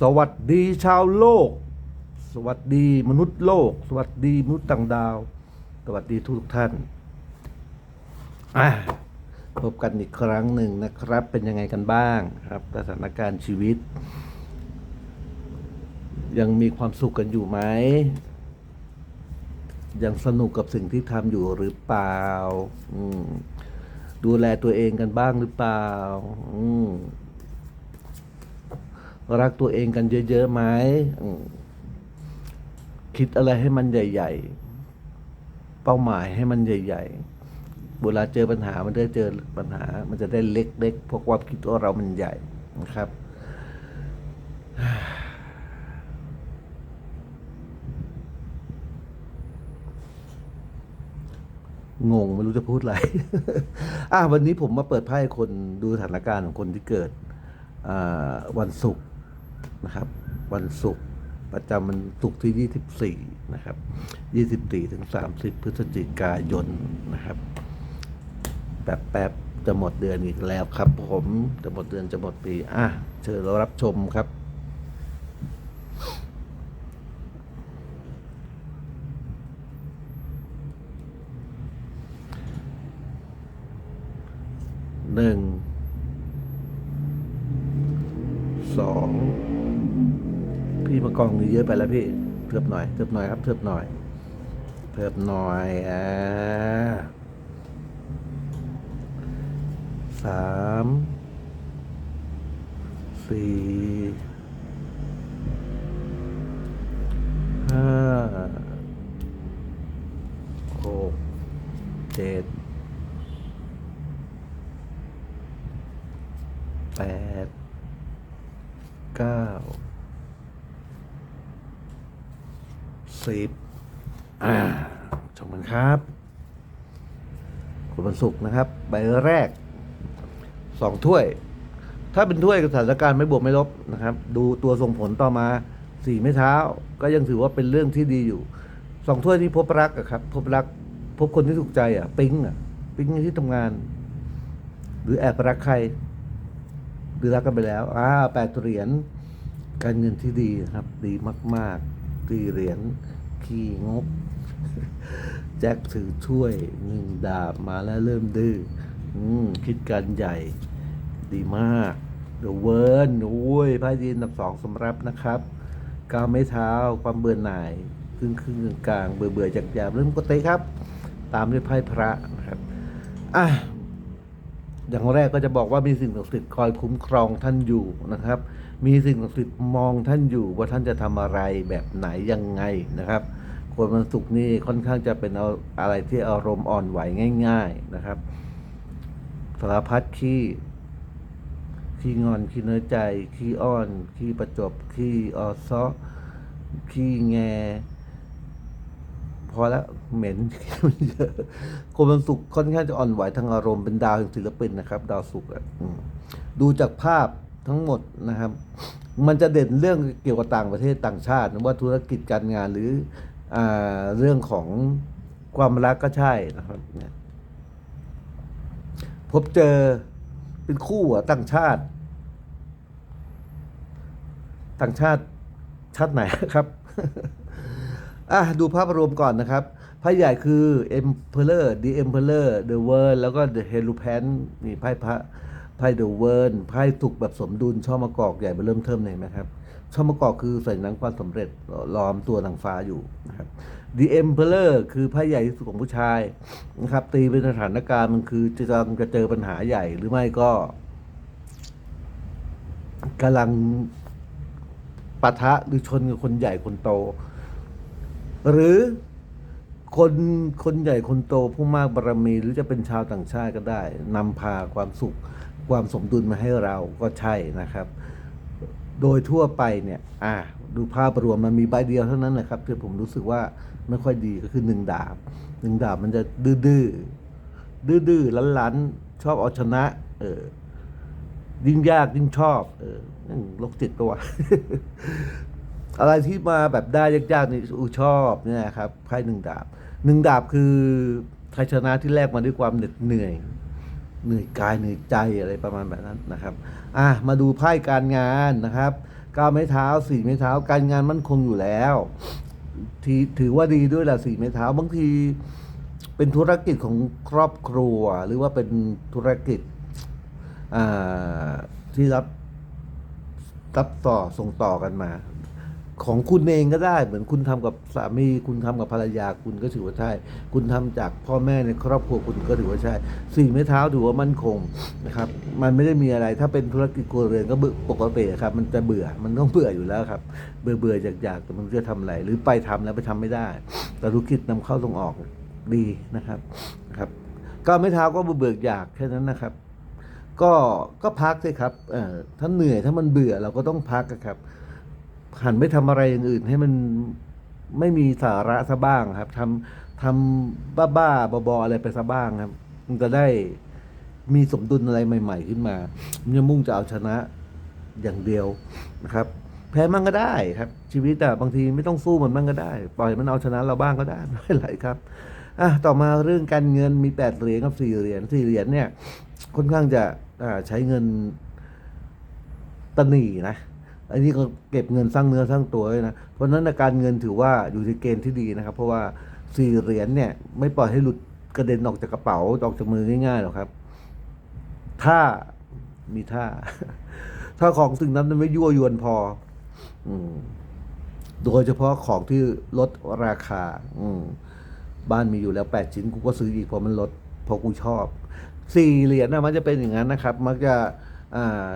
สวัสดีชาวโลก สวัสดีมนุษย์โลก สวัสดีมนุษย์ต่างดาว สวัสดีทุกท่านอะพบกันอีกครั้งหนึ่งนะครับ เป็นยังไงกันบ้างครับสถานการณ์ชีวิต ยังมีความสุขกันอยู่ไหมยังสนุกกับสิ่งที่ทำอยู่หรือเปล่าดูแลตัวเองกันบ้างหรือเปล่า รักตัวเองกันเยอะๆไหมคิดอะไรให้มันใหญ่ ๆ เป้าหมายให้มันใหญ่ ๆ เวลาเจอปัญหามันได้เจอปัญหา มันจะได้เล็กๆเพราะความคิดว่าเรามันใหญ่นะครับ งงไม่รู้จะพูดอะไร อะวันนี้ผมมาเปิดไพ่คนดูสถานการณ์ของคนที่เกิดอ่าวันศุกร์ นะครับ วันศุกร์ประจำวันศุกร์ที่ 24 นะครับ 24 ถึง 30 พฤศจิกายนนะครับแป๊บแป๊บๆจะหมดเดือนอีกแล้วครับ ผมจะหมดเดือนจะหมดปี อะ เชิญเรารับชมครับ หนึ่ง สอง พี่มากองนี้เยอะไปแล้วพี่เทิบหน่อยเทิบหน่อยครับเทิบหน่อยเทิบหน่อยอ่าสามสี่ห้าหกเจ็ดแปดเก้า สิบอ่าชมกันครับคุณบรรสุกร์นะครับ ใบแรกสองถ้วย ถ้าเป็นถ้วยสถานการณ์ไม่บวกไม่ลบนะครับ ดูตัวส่งผลต่อมาสี่ไม่เท้า ก็ยังถือว่าเป็นเรื่องที่ดีอยู่สองถ้วยที่พบรักอะครับ พบรัก พบคนที่ถูกใจอะปิ๊งอะปิ๊งที่ทำงาน หรือแอบรักใคร หรือรักกันไปแล้วอ่าแปดเหรียญการเงินที่ดีนะครับ ดีมาก ๆ ตีเหรียญ ขี้งก แจ็คถือถ้วยหนึ่งดาบมาแล้วเริ่มดื้ออคิดการใหญ่ ดีมากเดอะเวิร์นโอ้ยไพ่ดีนดับสองสำรับนะครับก้าวไม่เท้าความเบื่อหน่ายครึ่งครึ่งกลางเบื่อเบื่อจากยามเริ่มปกติครับ ตามด้วยไพ่พระนะครับ อะ อย่างแรกก็จะบอกว่ามีสิ่งศักดิ์สิทธิ์คอยคุ้มครองท่านอยู่นะครับ มีสิ่งศักดิ์สิทธิ์มองท่านอยู่ว่าท่านจะทำอะไรแบบไหนยังไงนะครับคนวันศุกร์นี่ค่อนข้างจะเป็นเอาอะไรที่อารมณ์อ่อนไหวง่าย ๆนะครับสารพัดขี้ขี้งอนขี้เนื้อใจขี้อ้อนขี้ประจบขี้ออซ้อขี้แงพอแล้ว เหม็นมันเยอะคนวันศุกร์ค่อนข้างจะอ่อนไหวทางอารมณ์เป็นดาวแห่งศิลปินนะครับ ดาวศุกร์ดูจากภาพทั้งหมดนะครับ มันจะเด่นเรื่องเกี่ยวกับต่างประเทศต่างชาติว่าธุรกิจการงานหรืออเรื่องของความรักก็ใช่นะครับพบเจอเป็นคู่ต่างชาติ ต่างชาติชาติไหนครับอะดูภาพรวมก่อนนะครับ พ่ใหญ่คือ Emperor The Emperor The World แล้วก็ The Hierophant นี่ไพ่พระไพ่ The World ไพ่ถูกแบบสมดุลช่อมะกอกใหญ่เบอเริ่มเทิมเลยนะครับช่อมะกอกคือสัญลักษณ์ความสำเร็จล้อมตัวนางฟ้าอยู่นะครับ The Emperor คือไพ่ใหญ่ที่สุดของผู้ชายนะครับ ตีเป็นสถานการณ์มันคือจะจะเจอปัญหาใหญ่หรือไม่ก็กำลังปะทะหรือชนกับคนใหญ่คนโต หรือ คนคนใหญ่คนโตผู้มากบารมีหรือจะเป็นชาวต่างชาติก็ได้นำพาความสุขความสมดุลมาให้เราก็ใช่นะครับ โดยทั่วไปเนี่ยอ่าดูภาพรวมมันมีใบเดียวเท่านั้นแหละครับที่ผมรู้สึกว่าไม่ค่อยดีก็คือหนึ่งดาบหนึ่งดาบมันจะดื้อดื้อดื้อดื้อลันลันๆ ชอบเอาชนะ เออยิ่งยากยิ่งชอบ เออนั่นโรคจิตตัวอะไรที่มาแบบได้ยากๆนี่อูชอบเนี่ยครับไพ่หนึ่งดาบ หนึ่งดาบคือชัยชนะที่แลกมาด้วยความเหน็ดเหนื่อย เหนื่อยกายเหนื่อยใจอะไรประมาณแบบนั้นนะครับ อะมาดูไพ่การงานนะครับเก้าไม้เท้าสี่ไม้เท้าการงานมั่นคงอยู่แล้วที่ถือว่าดีด้วยแหละสี่ไม้เท้าบางทีเป็นธุรกิจของครอบครัว หรือว่าเป็นธุรกิจที่รับรับต่อส่งต่อกันมา ของคุณเองก็ได้ เหมือนคุณทำกับสามีคุณทำกับภรรยาคุณก็ถือว่าใช่ คุณทำจากพ่อแม่ในครอบครัวคุณก็ถือว่าใช่สี่ไม้เท้าถือว่ามั่นคงนะครับมันไม่ได้มีอะไรถ้าเป็นธุรกิจครัวเรือนก็เบื่อปกติครับ มันจะเบื่อมันต้องเบื่ออยู่แล้วครับ เบื่อเบื่ออยากอยากแต่มันจะทำอะไร หรือไปทำแล้วไปทำไม่ได้ แต่ธุรกิจนำเข้าส่งออกดีนะครับครับก็ไม่เท้าก็เบื่อเบื่อยากแค่นั้นนะครับก็ก็พักสิครับเอ่อถ้าเหนื่อยถ้ามันเบื่อเราก็ต้องพักอะครับ หันไปทำอะไรอย่างอื่น ให้มันไม่มีสาระซะบ้างครับทำทำบ้าบ้าๆบอๆอะไรไปซะบ้างครับ มันจะได้มีสมดุลอะไรใหม่ ๆ ขึ้นมามันจะมุ่งจะเอาชนะอย่างเดียวนะครับ แพ้มั่งก็ได้ครับ ชีวิตแต่บางทีไม่ต้องสู้มันมั่งก็ได้ ปล่อยมันเอาชนะเราบ้างก็ได้ไม่เป็นไรครับอะต่อมาเรื่องการเงินมีแปดเหรียญกับสี่เหรียญสี่เหรียญเนี่ยค่อนข้างจะอ่าใช้เงินตะหนีนะ อันนี้ก็เก็บเงินสร้างเนื้อสร้างตัวด้วยนะ เพราะฉะนั้นการเงินถือว่าอยู่ในเกณฑ์ที่ดีนะครับ เพราะว่าสี่เหรียญเนี่ยไม่ปล่อยให้หลุดกระเด็นออกจากกระเป๋าออกจากมือง่ายๆหรอกครับ ถ้ามีท่า ถ้าของสิ่งนั้นมันไม่ยั่วยวนพอ อืม โดยเฉพาะของที่ลดราคา อืม บ้านมีอยู่แล้วแปดชิ้นกูก็ซื้ออีกเพราะมันลดเพราะกูชอบ สี่เหรียญนะมันจะเป็นอย่างนั้นนะครับ มักจะอ่า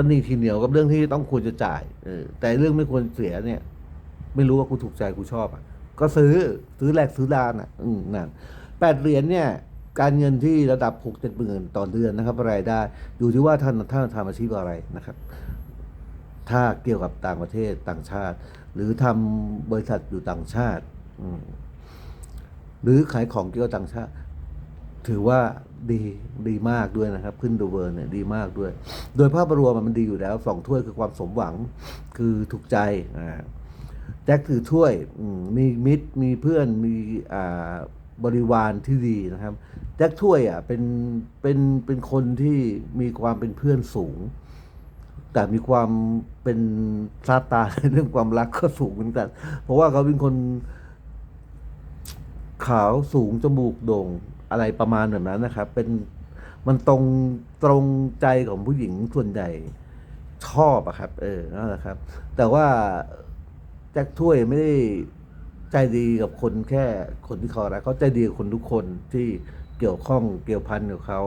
ตอนนี้ทีเหนียวกับเรื่องที่ต้องควรจะจ่ายเออแต่เรื่องไม่ควรเสียเนี่ย ไม่รู้ว่ากูถูกใจกูชอบอะก็ซื้อซื้อแหลกซื้อดานอะ อืมนั่นแปดเหรียญเนี่ย การเงินที่ระดับหกเจ็ดหมื่นต่อเดือนนะครับรายได้ อยู่ที่ว่าท่านท่านทำอาชีพอะไรนะครับ ถ้าเกี่ยวกับต่างประเทศต่างชาติ หรือทำบริษัทอยู่ต่างชาติ อืหรือขายของเกี่ยวกับต่างชาติ ถือว่าดีดีมากด้วยนะครับ ขึ้นดูเวิร์เนี่ยดีมากด้วย โดยภาพรวมมันดีอยู่แล้วสองถ้วยคือความสมหวังคือถูกใจอ่าแจ็คถือถ้วยมีมิตรมีเพื่อนมีอ่าบริวารที่ดีนะครับ แจ็คถ้วยอะเป็นเป็นเป็นคนที่มีความเป็นเพื่อนสูง แต่มีความเป็นซาตาในเรื่องความรักก็สูงเหมือนกันเพราะว่าเขาเป็นคนขาวสูงจมูกโด่ง อะไรประมาณแบบนั้นนะครับ เป็นมันตรงตรงใจของผู้หญิงส่วนใหญ่ชอบอะครับ เออนั่นแหละครับ แต่ว่าแจ็คถ้วยไม่ได้ใจดีกับคนแค่คนที่เขารักเขาใจดีกับคนทุกคนที่เกี่ยวข้องเกี่ยวพันกับเขา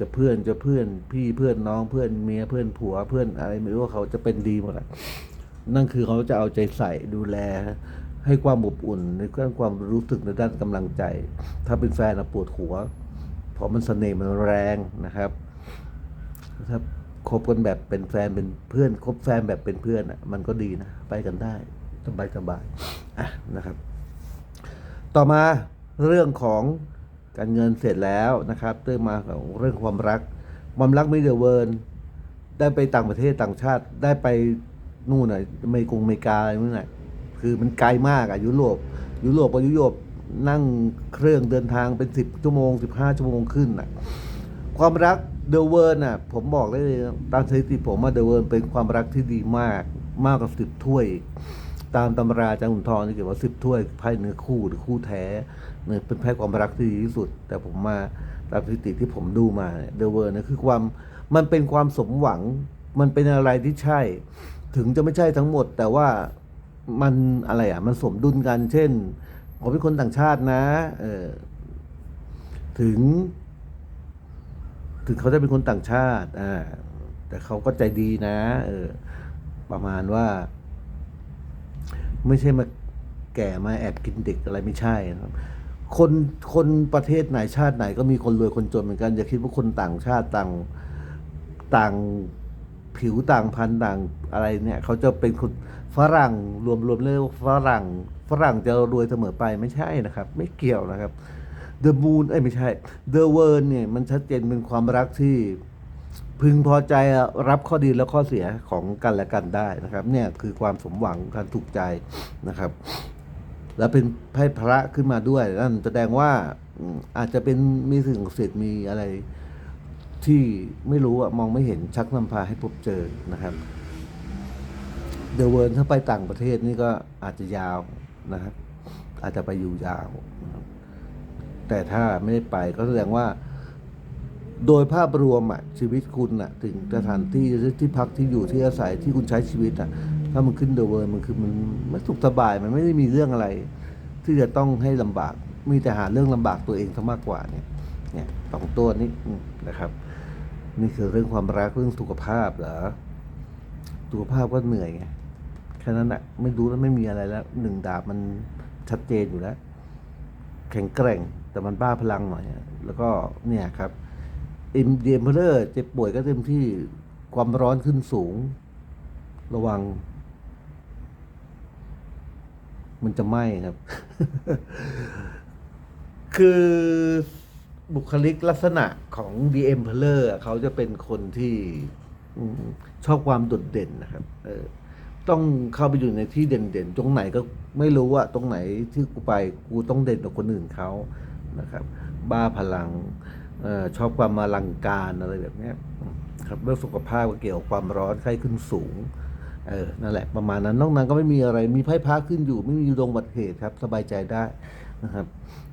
จะเพื่อนจะเพื่อนพี่เพื่อนน้องเพื่อนเมียเพื่อนผัวเพื่อนอะไรไม่รู้ว่าเขาจะเป็นดีหมดนั่นคือเขาจะเอาใจใส่ดูแล ให้ความอบอุ่นในเรื่องความรู้สึกในด้านกำลังใจ ถ้าเป็นแฟนนะปวดหัว เพราะมันเสน่ห์มันแรงนะครับถ้าคบกันแบบเป็นแฟนเป็นเพื่อนคบแฟนแบบเป็นเพื่อนอะมันก็ดีนะไปกันได้สบายสบายอะนะครับ ต่อมาเรื่องของการเงินเสร็จแล้วนะครับเรื่องมาของเรื่องความรัก ความรักไม่เดือเวิร์นได้ไปต่างประเทศต่างชาติได้ไปนู่นน่ะอเมริกงอเมริกาอะไรนู่นน่ะ คือมันไกลมากอะยุโรปยุโรปกับยุโรปนั่งเครื่องเดินทางเป็นสิบชั่วโมงสิบห้าชั่วโมงขึ้นอะความรักเดอะเวิร์นอะผมบอกได้เลยตามสถิติผมว่าเดอะเวิร์นเป็นความรักที่ดีมากมากกว่าสิบถ้วย ตามตำราจางขุนทองนี่เกี่ยวว่าสิบถ้วยไพ่เนื้อคู่หรือคู่แท้เนี่ยเป็นไพ่ความรักที่ดีที่สุด แต่ผมมาตามสถิติที่ผมดูมาเดอะเวิร์นเนี่ยคือความมันเป็นความสมหวัง มันเป็นอะไรที่ใช่ ถึงจะไม่ใช่ทั้งหมด แต่ว่า มันอะไรอะ มันสมดุลกัน เช่น ผมเป็นคนต่างชาตินะ เออถึง ถึงเขาจะเป็นคนต่างชาติ อ่า แต่เขาก็ใจดีนะ เออ ประมาณว่า ไม่ใช่มาแก่มาแอบกินเด็กอะไรไม่ใช่นะครับคนคนประเทศไหนชาติไหนก็มีคนรวยคนจนเหมือนกัน อย่าคิดว่าคนต่างชาติต่างต่าง ผิวต่างพันธุ์ต่างอะไรเนี่ยเขาจะเป็นคนฝรั่งรวมรวมเลยว่าฝรั่งฝรั่งจะรวยเสมอไปไม่ใช่นะครับ ไม่เกี่ยวนะครับ The Moon เอ้ยไม่ใช่ The World เนี่ยมันชัดเจนเป็นความรักที่พึงพอใจรับข้อดีและข้อเสียของกันและกันได้นะครับ เนี่ยคือความสมหวังการถูกใจนะครับ แล้วเป็นไพ่พระขึ้นมาด้วยนั่นแสดงว่าอาจจะเป็นมีสิ่งศักดิ์สิทธิ์มีอะไร ที่ไม่รู้อะมองไม่เห็นชักนำพาให้พบเจอนะครับเดอะเวิร์ถ้าไปต่างประเทศนี่ก็อาจจะยาวนะครับ อาจจะไปอยู่ยาว แต่ถ้าไม่ได้ไปก็แสดงว่า โดยภาพรวมอะชีวิตคุณอะถึงสถานที่ที่พักที่อยู่ที่อาศัยที่คุณใช้ชีวิตอะถ้ามันขึ้นเดอะเวิร์มันคือมันไม่สุขสบายมันไม่ได้มีเรื่องอะไร ที่จะต้องให้ลำบากมีแต่หาเรื่องลำบากตัวเองซะมากกว่าเนี่ย เนี่ยสองตัวนี้นะครับ นี่คือเรื่องความรักเรื่องสุขภาพเหรอสุขภาพก็เหนื่อยไงแค่นั้นแหะไม่รู้แล้วไม่มีอะไรแล้วหนึ่งดาบมันชัดเจนอยู่แล้ว แข็งแกร่งแต่มันบ้าพลังหน่อยแล้วก็เนี่ยครับอ็มเดมเพลอร์เจ็บป่วยก็เต็มที่ความร้อนขึ้นสูง ระวัง มันจะไหม้ครับ คือ บุคลิกลักษณะของ The Emperor อะเขาจะเป็นคนที่อชอบความโดดเด่นนะครับเออต้องเข้าไปอยู่ในที่เด่นๆ ตรงไหนก็ไม่รู้ว่าตรงไหนที่กูไปกูต้องเด่นกว่าคนอื่นเขานะครับ บ้าพลังออชอบความมาลังการอะไรแบบนี้ครับเรื่องสุขภาพเกี่ยวกับความร้อนไข้ขึ้นสูงเออนั่นแหละประมาณนั้นนอกนั้นก็ไม่มีอะไรมีไพ่พระขึ้นอยู่ ไม่มีดวงบัตเหตุครับ สบายใจได้นะครับ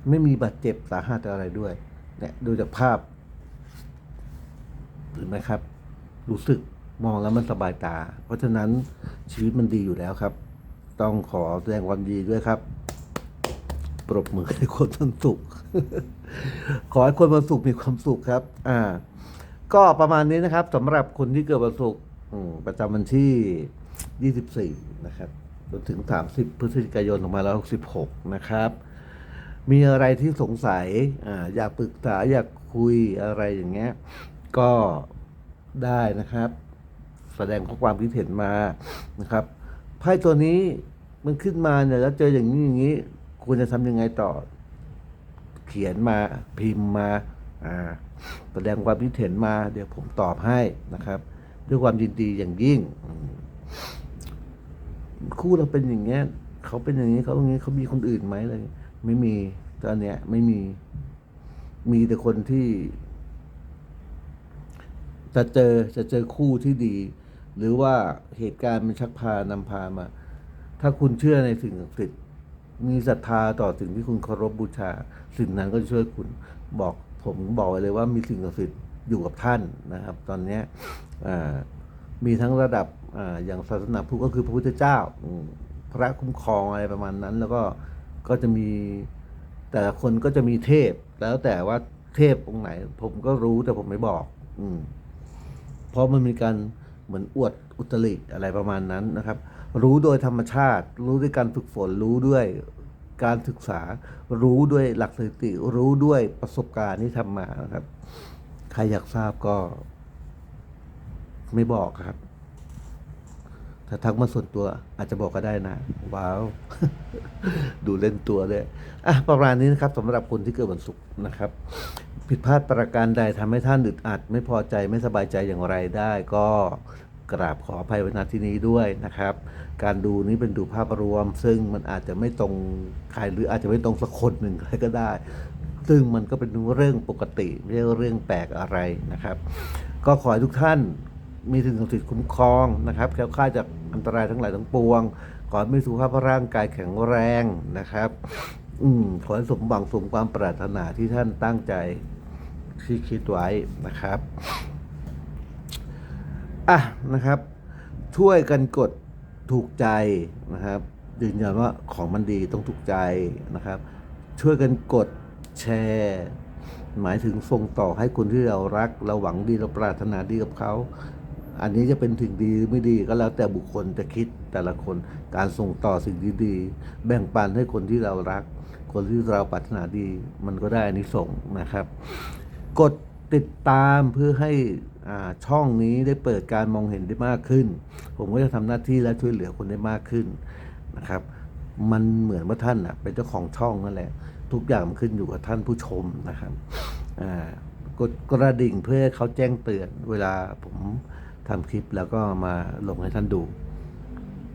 ไม่มีบาดเจ็บสาหัสอะไรด้วย เนี่ยดูจากภาพเห็นไหมครับ รู้สึกมองแล้วมันสบายตา เพราะฉะนั้นชีวิตมันดีอยู่แล้วครับ ต้องขอแสดงความดีด้วยครับ ปรบมือให้คนมันสุข ขอให้คนมันสุขมีความสุขครับ อ่า ก็ประมาณนี้นะครับสำหรับคนที่เกิดวันศุกร์ประจำวันที่ 24 นะครับจนถึง 30 พฤศจิกายน 2566 นะครับ มีอะไรที่สงสัยออยากปรึกษาอยากคุยอะไรอย่างเงี้ย ก็ได้นะครับ แสดงข้อความคิดเห็นมานะครับไพ่ตัวนี้มันขึ้นมาเนี่ยแล้วเจออย่างนี้อย่างนี้ควรจะทำยังไงต่อ เขียนมาพิมพ์มาแสดงความคิดเห็นมา เดี๋ยวผมตอบให้นะครับ ด้วยความยินดีอย่างยิ่ง คู่เราเป็นอย่างเงี้ยเขาเป็นอย่างนี้เขาอย่างนี้เขามีคนอื่นไหมอะไร ไม่มี ตอนเนี้ยไม่มี มีแต่คนที่ จะเจอจะเจอคู่ที่ดี หรือว่าเหตุการณ์มันชักพานำพามา ถ้าคุณเชื่อในสิ่งศักดิ์สิทธิ์มีศรัทธาต่อสิ่งที่คุณเคารพบูชา สิ่งนั้นก็จะช่วยคุณบอกผมบอกเลยว่ามีสิ่งศักดิ์สิทธิ์อยู่กับท่านนะครับ ตอนเนี้ยมีทั้งระดับออย่างศาสนาพุทธก็คือพระพุทธเจ้าพระคุ้มครองอะไรประมาณนั้น แล้วก็ ก็จะมีแต่ละคนก็จะมีเทพ แล้วแต่ว่าเทพองค์ไหน ผมก็รู้แต่ผมไม่บอก อืม เพราะมันมีการเหมือนอวดอุตริอะไรประมาณนั้นนะครับ รู้โดยธรรมชาติ รู้ด้วยการฝึกฝน รู้ด้วยการศึกษา รู้ด้วยหลักสถิติ รู้ด้วยประสบการณ์ที่ทำมานะครับ ใครอยากทราบก็ ไม่บอกครับ ถ้าทักมาส่วนตัวอาจจะบอกก็ได้นะ ว้าว ดูเล่นตัวเลยอะประมาณนี้นะครับสำหรับคนที่เกิดวันศุกร์นะครับ ผิดพลาดประการใดทำให้ท่านอึดอัด ไม่พอใจไม่สบายใจอย่างไรได้ ก็กราบขออภัยไว้ณที่นี้ด้วยนะครับ การดูนี้เป็นดูภาพรวม ซึ่งมันอาจจะไม่ตรงใครหรืออาจจะไม่ตรงสักคนหนึ่งใครก็ได้ ซึ่งมันก็เป็นเรื่องปกติไม่ใช่เรื่องแปลกอะไรนะครับ ก็ขอให้ทุกท่าน มีถึงสิทธิ์คุ้มครองนะครับแคล้วคลาดจากอันตรายทั้งหลายทั้งปวง ขอให้มีสุขภาพร่างกายแข็งแรงนะครับ อืมขอให้สมหวังสมความปรารถนาที่ท่านตั้งใจที่คิดไว้นะครับอะนะครับ ช่วยกันกดถูกใจนะครับยืนยันว่าของมันดีต้องถูกใจนะครับ ช่วยกันกดแชร์หมายถึงส่งต่อให้คนที่เรารัก เราหวังดีเราปรารถนาดีกับเขา อันนี้จะเป็นถึงดีหรือไม่ดีก็แล้วแต่บุคคลจะคิดแต่ละคนการส่งต่อสิ่งดีๆ แบ่งปันให้คนที่เรารัก คนที่เราปรารถนาดี มันก็ได้อานิสงส์นะครับ กดติดตามเพื่อให้อ่าช่องนี้ได้เปิดการมองเห็นได้มากขึ้น ผมก็จะทำหน้าที่และช่วยเหลือคนได้มากขึ้นนะครับ มันเหมือนว่าท่านอะเป็นเจ้าของช่องนั่นแหละ ทุกอย่างมันขึ้นอยู่กับท่านผู้ชมนะครับอ่ากดกระดิ่งเพื่อเขาแจ้งเตือนเวลาผม ทำคลิปแล้วก็มาลงให้ท่านดู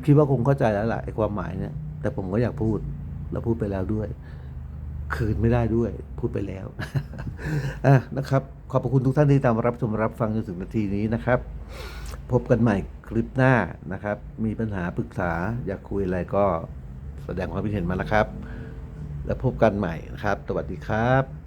คิดว่าคงเข้าใจแล้วแหละไอ้ความหมายเนี่ย แต่ผมก็อยากพูดแล้วพูดไปแล้วด้วย คืนไม่ได้ด้วย พูดไปแล้วอะนะครับ ขอบคุณทุกท่านที่ตามรับชมรับฟังจนถึงนาทีนี้นะครับ พบกันใหม่คลิปหน้านะครับ มีปัญหาปรึกษาอยากคุยอะไรก็แสดงความคิดเห็นมานะครับ แล้วพบกันใหม่นะครับ สวัสดีครับ